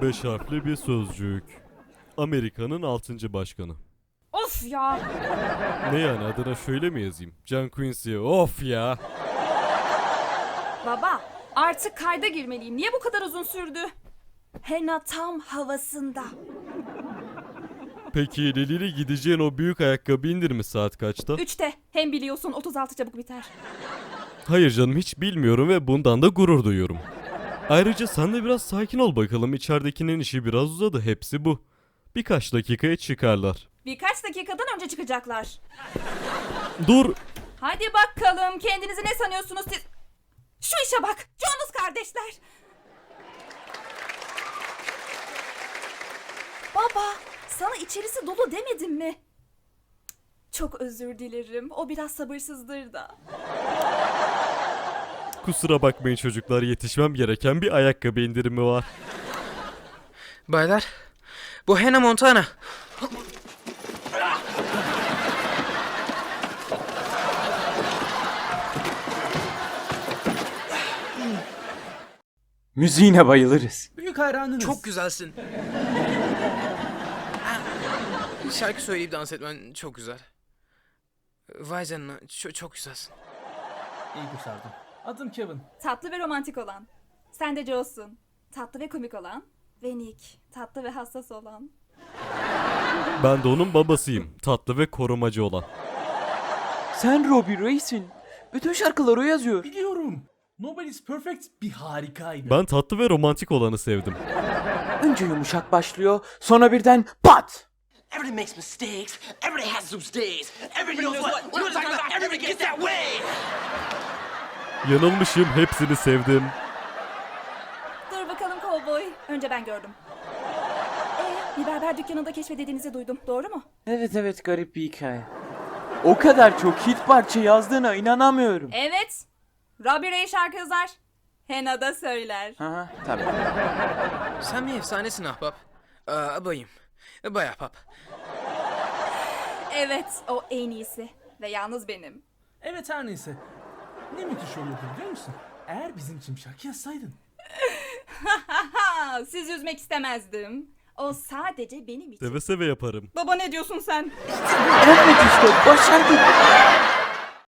Beş harfli bir sözcük. Amerika'nın 6. başkanı. Of ya. Ne yani adına şöyle mi yazayım? John Quincy of ya. Baba artık kayda girmeliyim. Niye bu kadar uzun sürdü? Hena tam havasında. Peki Lili gideceğin o büyük ayakkabı indir mi saat kaçta? Üçte. Hem biliyorsun 36 çabuk biter. Hayır canım hiç bilmiyorum ve bundan da gurur duyuyorum. Ayrıca sen de biraz sakin ol bakalım içeridekinin işi biraz uzadı hepsi bu. Birkaç dakikaya çıkarlar. Birkaç dakikadan önce çıkacaklar. Dur Hadi bakalım kendinizi ne sanıyorsunuz siz? Şu işe bak. Jonas kardeşler. Baba sana içerisi dolu demedim mi? Çok özür dilerim. O biraz sabırsızdır da. Kusura bakmayın çocuklar yetişmem gereken bir ayakkabı indirimi var. Baylar, bu Hannah Montana. Müziğine bayılırız. Büyük hayranınız. Çok güzelsin. Şarkı söyleyip dans etmen çok güzel. Vay canına, ço- çok güzelsin. İyi kurtardın. Adım Kevin. Tatlı ve romantik olan. Sen de Joe'sun. Tatlı ve komik olan. Ve Nick. Tatlı ve hassas olan. Ben de onun babasıyım. Tatlı ve korumacı olan. Sen Robbie Ray'sin. Bütün şarkıları o yazıyor. Biliyorum. Nobody's Perfect bir harikaydı. Ben tatlı ve romantik olanı sevdim. Önce yumuşak başlıyor, sonra birden pat! Everybody makes mistakes. Everybody has those days. Everybody knows what. What I'm talking about. Everybody gets that way. Yanılmışım hepsini sevdim. Dur bakalım kovboy. Önce ben gördüm. Ee, bir berber dükkanında keşfedildiğinizi duydum. Doğru mu? Evet evet garip bir hikaye. O kadar çok hit parça yazdığına inanamıyorum. Evet. Robbie Ray şarkı yazar. Hena da söyler. Aha, tabii. Sen bir efsanesin ahbap. Aa, bayım. Bay ahbap. Evet, o en iyisi. Ve yalnız benim. Evet her neyse. Ne müthiş olurdu biliyor musun? Eğer bizim için şarkı yazsaydın. Siz üzmek istemezdim. O sadece benim için. Seve seve yaparım. Baba ne diyorsun sen? Evet işte başardık.